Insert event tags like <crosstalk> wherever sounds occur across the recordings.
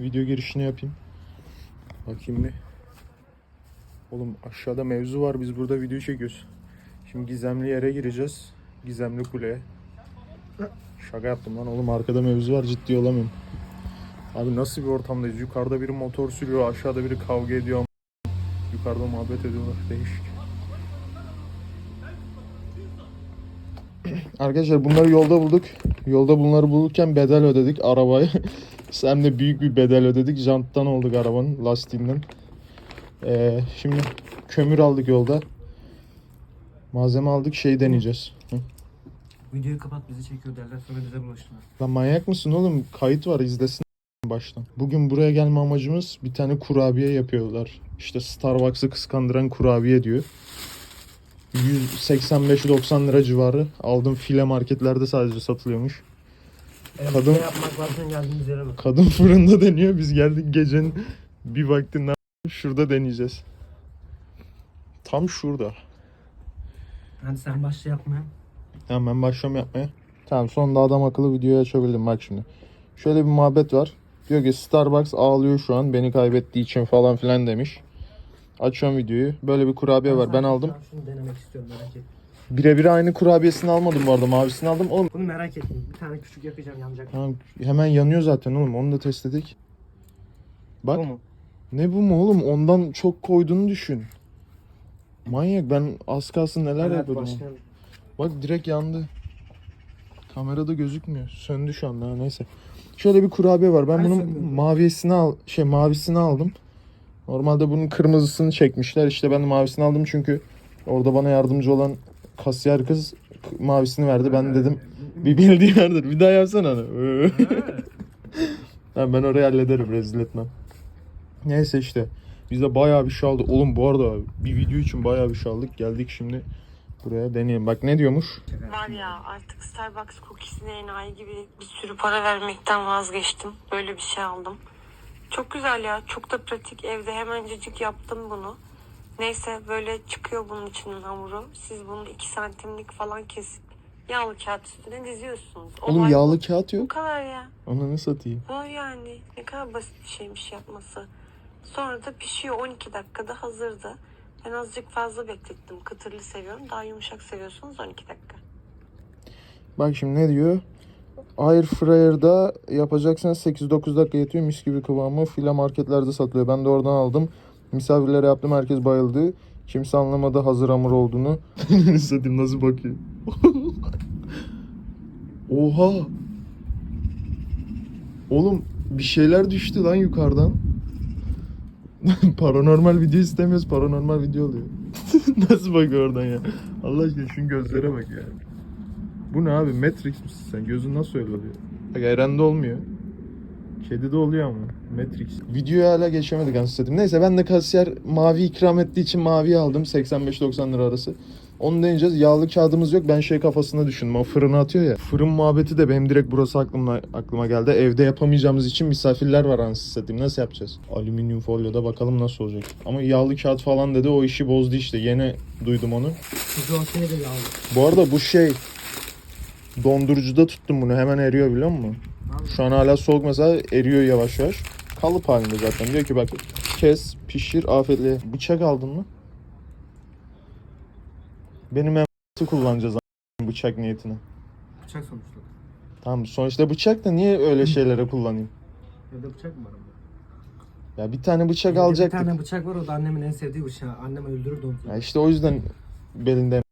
Video girişini yapayım. Bakayım bir. Oğlum aşağıda mevzu var. Biz burada video çekiyoruz. Şimdi gizemli yere gireceğiz. Gizemli kuleye. Şaka yaptım lan oğlum arkada mevzu var ciddi olamıyorum. Abi nasıl bir ortamdayız? Yukarıda biri motor sürüyor, aşağıda biri kavga ediyor. Yukarıda muhabbet ediyorlar. Değişik. <clears throat> Arkadaşlar bunları yolda bulduk. Yolda bunları bulurken bedel ödedik arabaya. <laughs> Hem de büyük bir bedel ödedik. Janttan olduk arabanın lastiğinden. Ee, şimdi kömür aldık yolda. Malzeme aldık şey deneyeceğiz. Hı. Videoyu kapat bizi çekiyor derler sonra bize bulaştılar. Lan manyak mısın oğlum? Kayıt var izlesin <laughs> baştan. Bugün buraya gelme amacımız bir tane kurabiye yapıyorlar. İşte Starbucks'ı kıskandıran kurabiye diyor. 185-90 lira civarı. Aldım file marketlerde sadece satılıyormuş. Kadın- Ne yapmak varken geldiğimiz yere bak. Kadın fırında deniyor. Biz geldik gecenin bir vaktinden şurada deneyeceğiz. Tam şurada. Hadi sen başla yapmaya. Tamam ben başlıyorum yapmaya. Tamam sonunda adam akıllı videoyu açabildim bak şimdi. Şöyle bir muhabbet var. Diyor ki Starbucks ağlıyor şu an beni kaybettiği için falan filan demiş. Açıyorum videoyu. Böyle bir kurabiye var. Ben aldım. Şunu denemek istiyorum merak ettim. Birebir aynı kurabiyesini almadım bu arada. Mavisini aldım. Oğlum Bunu merak ettim. Bir tane küçük yapacağım yanacak. tamam, hemen yanıyor zaten oğlum. Onu da test edik. Bak. Bu mu? Ne bu mu oğlum? Ondan çok koyduğunu düşün. Manyak ben az kalsın neler Hadi yapıyordum. başlayalım. Bak direkt yandı. Kamerada gözükmüyor. Söndü şu anda ha, neyse. Şöyle bir kurabiye var. Ben Hani bunun sönmüyordu? mavisini al şey mavisini aldım. Normalde bunun kırmızısını çekmişler. İşte ben de mavisini aldım çünkü orada bana yardımcı olan kasiyer kız mavisini verdi. Ben dedim bir bildiği vardır. Bir daha yapsana onu. Tamam <laughs> ben orayı hallederim rezil etmem. Neyse işte. Biz de bayağı bir şey aldık. Oğlum bu arada bir video için bayağı bir şey aldık. Geldik şimdi buraya deneyelim. Bak ne diyormuş? Var ya artık Starbucks cookiesine enayi gibi bir sürü para vermekten vazgeçtim. Böyle bir şey aldım. Çok güzel ya. Çok da pratik. Evde hemencecik yaptım bunu. Neyse böyle çıkıyor bunun içinin hamuru. Siz bunu 2 santimlik falan kesip yağlı kağıt üstüne diziyorsunuz. Oğlum Olay yağlı bu. kağıt Bu yok. kadar ya. Ananı satayım. Bu yani. Ne kadar basit bir şeymiş yapması. Sonra da pişiyor 12 dakikada hazırdı. Ben azıcık fazla beklettim. Kıtırlı seviyorum. Daha yumuşak seviyorsanız 12 dakika. Bak şimdi ne diyor? Air fryer'da yapacaksan 8-9 dakika yetiyor. Mis gibi kıvamı. File marketlerde satılıyor. Ben de oradan aldım. Misafirlere yaptım. Herkes bayıldı. Kimse anlamadı hazır hamur olduğunu. Satayım nasıl bakıyor. <laughs> Oha. Oğlum bir şeyler düştü lan yukarıdan. <laughs> paranormal video istemiyoruz. Paranormal video oluyor. <laughs> nasıl bakıyor oradan ya? Allah aşkına şunun gözlere bak ya. Bu ne abi? Matrix misin sen? Gözün nasıl öyle oluyor? Bak Eren'de olmuyor. Kedide oluyor ama. Matrix. Videoya hala geçemedik anasını. Neyse ben de kasiyer mavi ikram ettiği için mavi aldım. 85-90 lira arası. Onu deneyeceğiz. Yağlı kağıdımız yok. Ben şey kafasında düşündüm. O fırına atıyor ya. Fırın muhabbeti de benim direkt burası aklıma, aklıma geldi. Evde yapamayacağımız için misafirler var anasını satayım. Nasıl yapacağız? Alüminyum folyoda bakalım nasıl olacak. Ama yağlı kağıt falan dedi. O işi bozdu işte. Yeni duydum onu. Yağlı. Bu arada bu şey dondurucuda tuttum bunu hemen eriyor biliyor musun? Şu an hala soğuk mesela eriyor yavaş yavaş. Kalıp halinde zaten. Diyor ki bak kes, pişir, afiyetle. Bıçak aldın mı? Benim en kullanacağız bıçak niyetine. Bıçak sonuçta. Tamam sonuçta bıçak da niye öyle şeylere kullanayım? Evde bıçak mı var orada? Ya bir tane bıçak Evde alacaktık. Bir tane bıçak var o da annemin en sevdiği bıçağı. Annem öldürürdü onu. Ya işte o yüzden belinde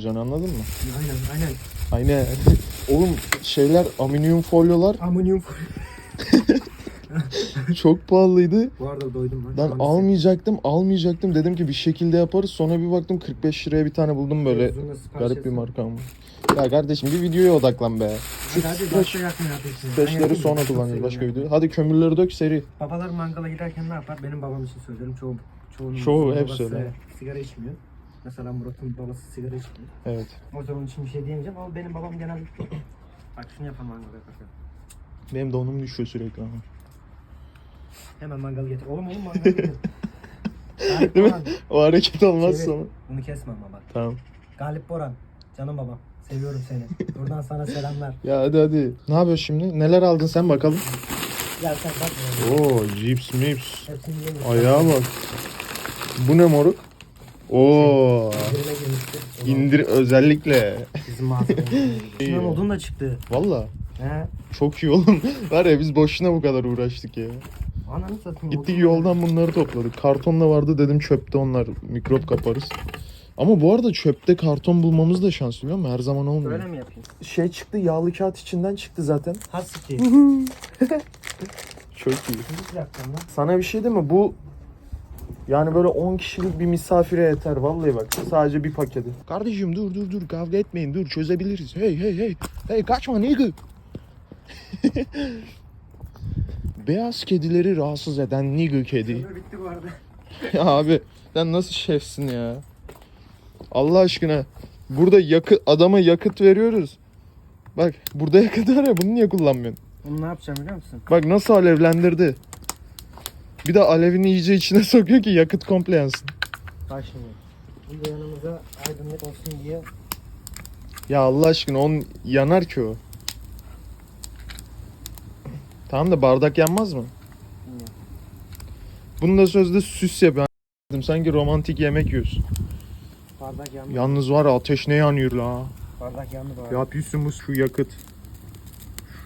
can anladın mı? Aynen aynen. Aynen. <laughs> Oğlum şeyler alüminyum folyolar Amonyum folyo. <laughs> çok pahalıydı. Bu arada doydum ben. Ben Hangisi? almayacaktım, almayacaktım. Dedim ki bir şekilde yaparız. Sonra bir baktım 45 liraya bir tane buldum böyle Uzun sipariş garip bir etsin. marka ama. Ya kardeşim bir videoya odaklan be. Hadi hadi başka yakma yapıyorsun. Streçleri sonra kullanacağız başka video. Hadi kömürleri dök seri. Babalar mangala giderken ne yapar? Benim babam için söylerim. Çoğu, çoğunun Çoğu, hep babası söyle. sigara içmiyor. Mesela Murat'ın babası sigara içmiyor. Evet. O zaman için bir şey diyemeyeceğim ama benim babam genellikle Bak şunu yapan mangal yaparken. Benim donum düşüyor sürekli ama. Hemen mangalı getir. Oğlum oğlum mangalı <laughs> getir. Galip Değil mi? Boran. O hareket olmaz Çevir. sonra. Bunu kesmem baba. Tamam. Galip Boran. Canım babam. Seviyorum seni. Buradan sana selamlar. Ya hadi hadi. Ne yapıyorsun şimdi? Neler aldın sen bakalım. Ya sen bakma. Oo, cips mips. Hepsini yemiş. Ayağa bak. Bu ne moruk? Oo. İndirime girmişti. İndir özellikle. Bizim. İçinden odun da çıktı. Valla He. çok iyi oğlum. Var ya biz boşuna bu kadar uğraştık ya. Ananı satayım. Gittik yoldan bunları topladık. Karton da vardı dedim çöpte onlar mikrop kaparız. Ama bu arada çöpte karton bulmamız da şans biliyor musun? Her zaman olmuyor. Böyle mi yapayım? Şey çıktı yağlı kağıt içinden çıktı zaten. Hasiki. <laughs> Çok iyi. Bir dakika lan. Sana bir şey değil mi? Bu yani böyle 10 kişilik bir misafire yeter vallahi bak. Sadece bir paketi. Kardeşim dur dur dur kavga etmeyin dur çözebiliriz. Hey hey hey. Hey kaçma nigga. <laughs> Beyaz kedileri rahatsız eden nigga kedi. Bitti bu arada. <laughs> Ya abi sen nasıl şefsin ya? Allah aşkına. Burada yakıt adama yakıt veriyoruz. Bak burada yakıt var ya bunu niye kullanmıyorsun? Bunu ne yapacağım biliyor musun? Bak nasıl alevlendirdi. Bir de alevini iyice içine <laughs> sokuyor ki yakıt komple yansın. Bak şimdi. Bunu da yanımıza aydınlık olsun diye. Ya Allah aşkına on yanar ki o. Tamam da bardak yanmaz mı? Bilmiyorum. Bunu da sözde süs yapıyor. Sanki romantik yemek yiyorsun. Bardak yandı. Yalnız var ya ateş ne yanıyor la. Bardak yandı arada. Ya Yusuf'umuz şu yakıt.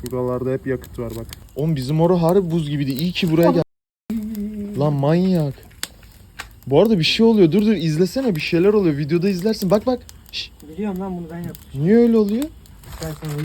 Şuralarda hep yakıt var bak. Oğlum bizim orada harbi buz gibiydi. İyi ki buraya gel. Lan manyak. Bu arada bir şey oluyor. Dur dur izlesene bir şeyler oluyor. Videoda izlersin. Bak bak. Şş, Biliyorum lan bunu ben yaptım. niye öyle oluyor?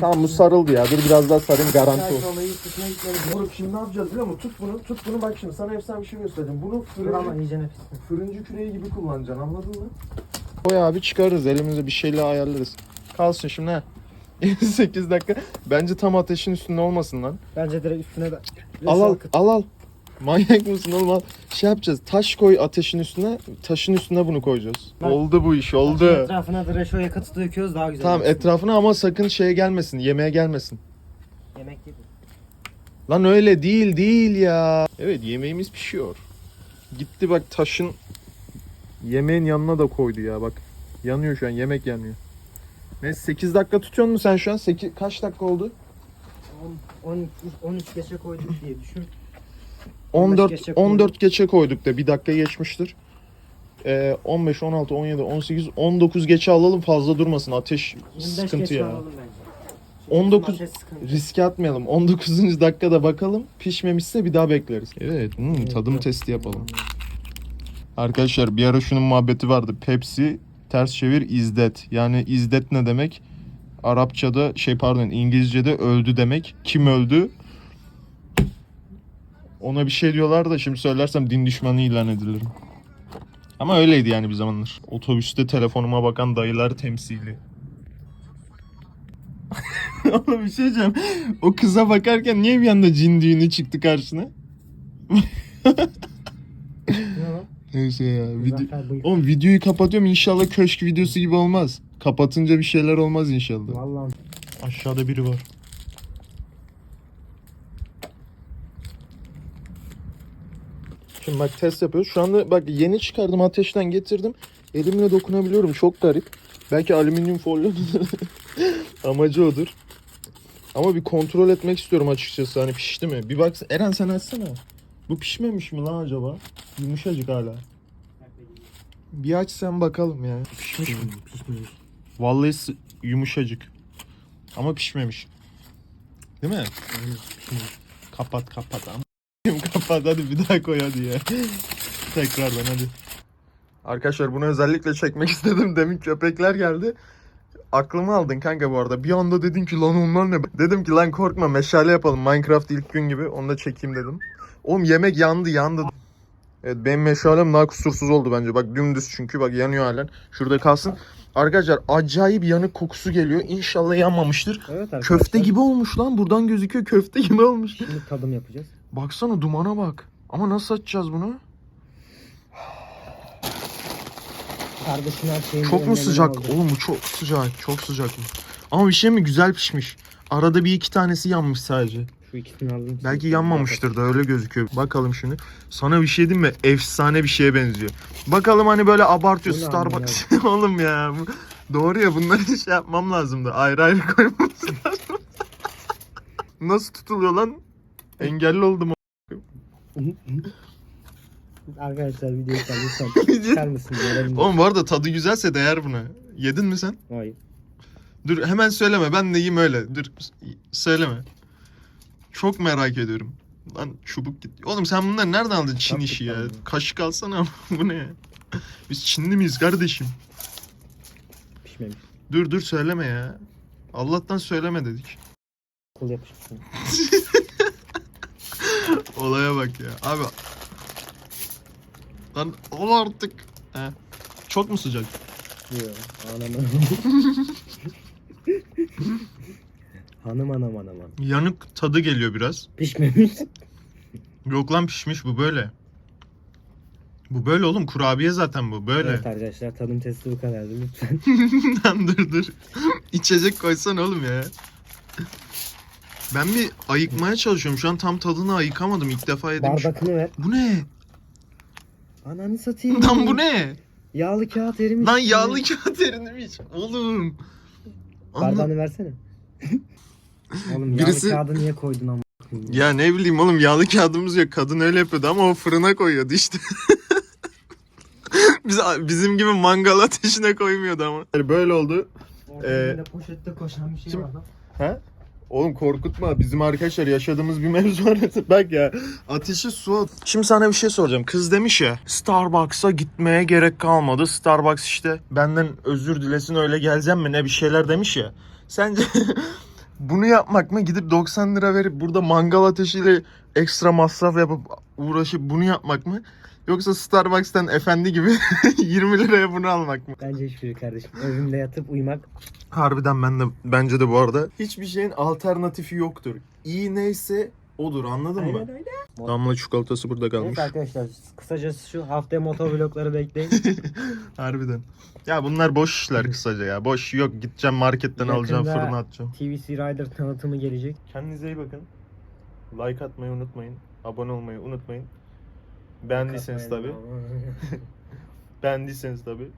Tamam bu sarıldı ya. Dur biraz daha sarayım garanti gitmeli. Moruk şimdi ne yapacağız biliyor musun? Tut bunu, tut bunu bak şimdi sana efsane bir şey göstereceğim. Bunu ama fırıncı, iyice fırıncı küreği gibi kullanacaksın anladın mı? Koy abi çıkarırız elimize bir şeyle ayarlarız. Kalsın şimdi ha. <laughs> 8 dakika. Bence tam ateşin üstünde olmasın lan. Bence direkt üstüne de. Al al al al. Manyak mısın oğlum al. Şey yapacağız. Taş koy ateşin üstüne. Taşın üstüne bunu koyacağız. Bak. Oldu bu iş Oldu. Etrafına da reşo yakıtı döküyoruz daha güzel. Tamam olsun. etrafına ama sakın şeye gelmesin. Yemeğe gelmesin. Yemek gibi. Lan öyle değil değil ya. Evet yemeğimiz pişiyor. Gitti bak taşın yemeğin yanına da koydu ya bak. Yanıyor şu an yemek yanıyor. Neyse 8 dakika tutuyor musun sen şu an? 8, kaç dakika oldu? 10, 13, 13 geçe koyduk diye düşün. 14 geçe koyduk. 14 geçe koyduk da bir dakika geçmiştir. Ee, 15 16 17 18 19 geçe alalım fazla durmasın ateş 25 sıkıntı ya. alalım bence. 19 Ateş sıkıntı. riske atmayalım. 19. dakikada bakalım. Pişmemişse bir daha bekleriz. Evet, hmm, tadım testi yapalım. Arkadaşlar bir ara şunun muhabbeti vardı. Pepsi ters çevir izdet. Yani izdet ne demek? Arapçada şey pardon İngilizce'de öldü demek. Kim öldü? Ona bir şey diyorlar da şimdi söylersem din düşmanı ilan edilirim. Ama öyleydi yani bir zamanlar. Otobüste telefonuma bakan dayılar temsili. <laughs> Oğlum bir şey diyeceğim. O kıza bakarken niye bir anda cin düğünü çıktı karşına? <laughs> Neyse ya. Video... Oğlum videoyu kapatıyorum inşallah köşk videosu gibi olmaz. Kapatınca bir şeyler olmaz inşallah. Vallahi. Aşağıda biri var. Şimdi bak test yapıyoruz. Şu anda bak yeni çıkardım ateşten getirdim. Elimle dokunabiliyorum. Çok garip. Belki alüminyum folyo <laughs> amacı odur. Ama bir kontrol etmek istiyorum açıkçası. Hani pişti mi? Bir bak Eren sen açsana. Bu pişmemiş mi lan acaba? Yumuşacık hala. Bir aç sen bakalım ya. Pişmiş mi? Pişmemiş. Vallahi yumuşacık. Ama pişmemiş. Değil mi? Aynen. Kapat kapat ama. Kapat hadi bir daha koy hadi ya. Tekrardan hadi. Arkadaşlar bunu özellikle çekmek <laughs> istedim. Demin köpekler geldi. Aklımı aldın kanka bu arada. Bir anda dedin ki lan onlar ne? Dedim ki lan korkma meşale yapalım. Minecraft ilk gün gibi. Onu da çekeyim dedim. Oğlum yemek yandı yandı. Evet benim meşalem daha kusursuz oldu bence. Bak dümdüz çünkü bak yanıyor halen. Şurada kalsın. Arkadaşlar acayip yanık kokusu geliyor. İnşallah yanmamıştır. Evet arkadaşlar. Köfte gibi olmuş lan. Buradan gözüküyor köfte gibi olmuş. Şimdi tadım yapacağız. Baksana dumana bak. Ama nasıl açacağız bunu? Kardeşin her şeyin Çok mu önlemini sıcak? aldı. Oğlum bu çok sıcak. Çok sıcak mı? Ama bir şey mi? Güzel pişmiş. Arada bir iki tanesi yanmış sadece. Şu ikisini alayım. Belki yanmamıştır da öyle gözüküyor. Bakalım şimdi. Sana bir şey diyeyim mi? Efsane bir şeye benziyor. Bakalım hani böyle abartıyor. Bu ne Starbucks. <laughs> Oğlum ya. bu- Doğru ya bunları şey yapmam lazımdı. Ayrı ayrı koymamız lazım. <laughs> Nasıl tutuluyor lan? Engelli oldum. <laughs> Arkadaşlar videoyu lütfen <laughs> çıkar mısın? Görelim. Oğlum bu arada tadı güzelse değer buna. Yedin mi sen? Hayır. Dur hemen söyleme ben de yiyeyim öyle. Dur söyleme. Çok merak ediyorum. Lan çubuk gitti. Oğlum sen bunları nereden aldın Çin işi ya? bunu. Kaşık alsana <laughs> bu ne? Biz Çinli miyiz kardeşim? Pişmemiş. Dur dur söyleme ya. Allah'tan söyleme dedik. Kul yapışmış. <laughs> Olaya bak ya. Abi. Lan ol artık. He. Çok mu sıcak? Yok. Anam Hanım anam anam anam. Yanık tadı geliyor biraz. Pişmemiş. Yok lan pişmiş bu böyle. Bu böyle oğlum kurabiye zaten bu böyle. Evet arkadaşlar tadım testi bu kadardı lütfen. <laughs> Lan dur dur. İçecek koysan oğlum ya. Ben bir ayıkmaya çalışıyorum. Şu an tam tadını ayıkamadım. İlk defa yedim. Bardakını ver. Bu ne? Ananı satayım. <laughs> Lan bu ne? Yağlı kağıt erimiş. Lan yağlı kağıt erimiş. Oğlum. Bardağını versene. <laughs> Oğlum Birisi- yağlı kağıdı niye koydun ama? Ya ne bileyim oğlum yağlı kağıdımız yok. Kadın öyle yapıyordu ama o fırına koyuyordu işte. <laughs> Biz, bizim gibi mangal ateşine koymuyordu ama. Böyle oldu. Orada Ee, poşette koşan bir şey şimdi- var lan. He? Oğlum korkutma. Bizim arkadaşlar yaşadığımız bir mevzu var. <laughs> Bak ya. Ateşi su. Şimdi sana bir şey soracağım. Kız demiş ya. Starbucks'a gitmeye gerek kalmadı. Starbucks işte benden özür dilesin öyle geleceğim mi ne bir şeyler demiş ya. Sence <laughs> bunu yapmak mı? Gidip 90 lira verip burada mangal ateşiyle ekstra masraf yapıp uğraşıp bunu yapmak mı? Yoksa Starbucks'tan efendi gibi <laughs> 20 liraya bunu almak mı? Bence hiçbiri kardeşim. Evimde yatıp uyumak. Harbiden ben de bence de bu arada. Hiçbir şeyin alternatifi yoktur. İyi neyse odur anladın mı? Aynen öyle. Damla çikolatası burada kalmış. Evet arkadaşlar kısacası şu haftaya motovlogları bekleyin. <laughs> Harbiden. Ya bunlar boş işler kısaca ya. Boş yok gideceğim marketten alacağım Yakında- fırına atacağım. TVC Rider tanıtımı gelecek. Kendinize iyi bakın. Like atmayı unutmayın. Abone olmayı unutmayın. Beğendiyseniz tabi. <laughs> Beğendiyseniz tabi.